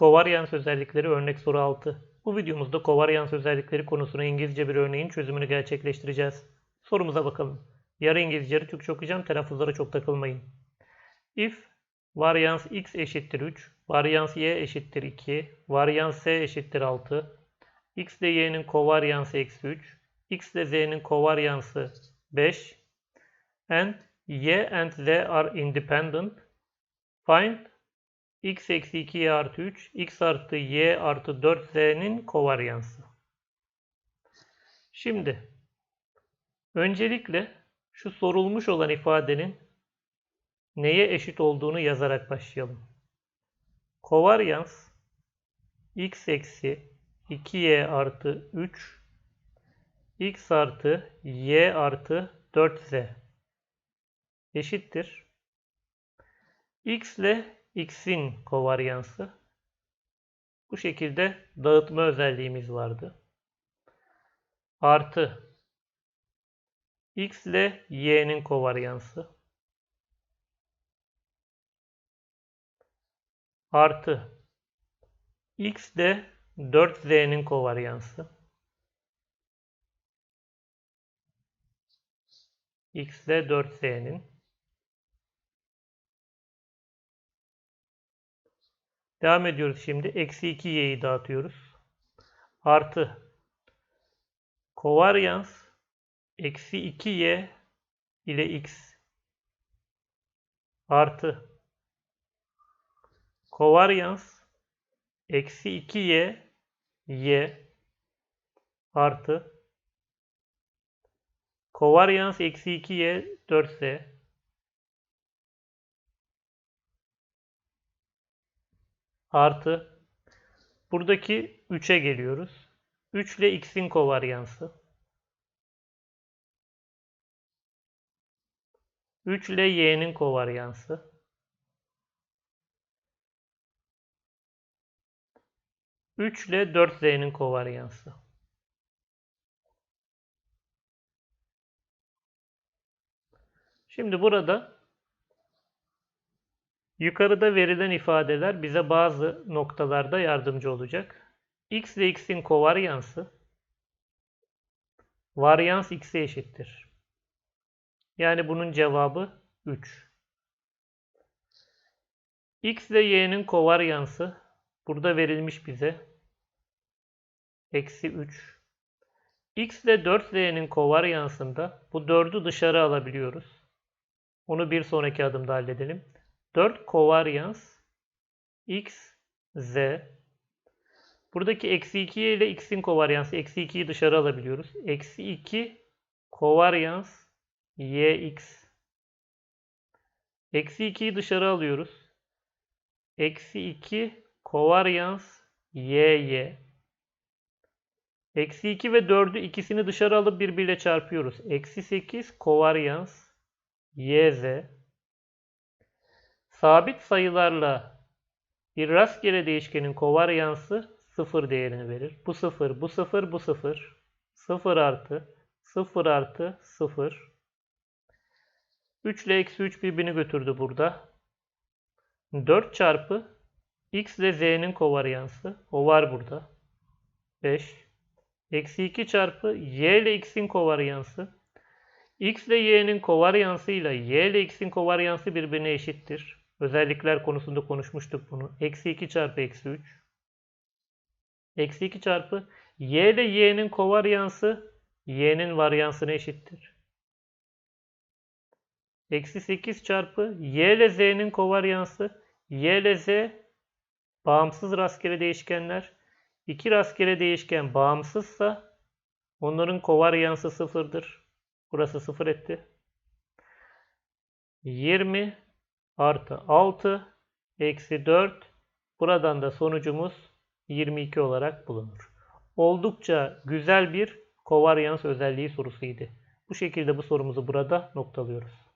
Kovaryans özellikleri örnek soru 6. Bu videomuzda kovaryans özellikleri konusuna İngilizce bir örneğin çözümünü gerçekleştireceğiz. Sorumuza bakalım. Yarı İngilizce, yarı Türkçe okuyacağım. Telaffuzlara çok takılmayın. If varyans x eşittir 3, varyans y eşittir 2, varyans s eşittir 6, x ile y'nin kovaryansı eksi 3, x ile z'nin kovaryansı 5, and y and z are independent, find x eksi 2y artı 3, x artı y artı 4z'nin kovaryansı. Şimdi öncelikle şu sorulmuş olan ifadenin neye eşit olduğunu yazarak başlayalım. Kovaryans x eksi 2y artı 3 x artı y artı 4z eşittir. x ile x'in kovaryansı. Bu şekilde dağıtma özelliğimiz vardı. Artı x ile y'nin kovaryansı. Artı x ile 4z'nin kovaryansı. x ile 4z'nin. Devam ediyoruz şimdi. Eksi 2y'yi dağıtıyoruz. Artı. Kovaryans eksi 2y ile x. Artı. Kovaryans eksi 2y y artı. Kovaryans eksi 2y 4z artı buradaki 3'e geliyoruz. 3 ile x'in kovaryansı. 3 ile y'nin kovaryansı. 3 ile 4z'nin kovaryansı. Şimdi burada yukarıda verilen ifadeler bize bazı noktalarda yardımcı olacak. x ile x'in kovaryansı varyans x'e eşittir. Yani bunun cevabı 3. x ile y'nin kovaryansı burada verilmiş bize. Eksi 3. x ile 4z'nin kovaryansında bu 4'ü dışarı alabiliyoruz. Onu bir sonraki adımda halledelim. 4 kovaryans x, z. Buradaki eksi 2 ile x'in kovaryansı. Eksi 2'yi dışarı alabiliyoruz. Eksi 2 kovaryans yx. Eksi 2'yi dışarı alıyoruz. Eksi 2 kovaryans yy. Eksi 2 ve 4'ü ikisini dışarı alıp birbiriyle çarpıyoruz. Eksi 8 kovaryans yz. Sabit sayılarla bir rastgele değişkenin kovaryansı 0 değerini verir. Bu 0, bu 0, bu 0. 0 artı 0 artı 0. 3 ile eksi 3 birbirini götürdü burada. 4 çarpı x ile z'nin kovaryansı. O var burada. 5. Eksi 2 çarpı y ile x'in kovaryansı. x ile y'nin kovaryansı ile y ile x'in kovaryansı birbirine eşittir. Özellikler konusunda konuşmuştuk bunu. Eksi 2 çarpı eksi 3. Eksi 2 çarpı y ile y'nin kovaryansı y'nin varyansına eşittir. Eksi 8 çarpı y ile z'nin kovaryansı y ile z bağımsız rastgele değişkenler. İki rastgele değişken bağımsızsa onların kovaryansı sıfırdır. Burası sıfır etti. 20 artı 6 eksi 4 buradan da sonucumuz 22 olarak bulunur. Oldukça güzel bir kovaryans özelliği sorusuydu. Bu şekilde bu sorumuzu burada noktalıyoruz.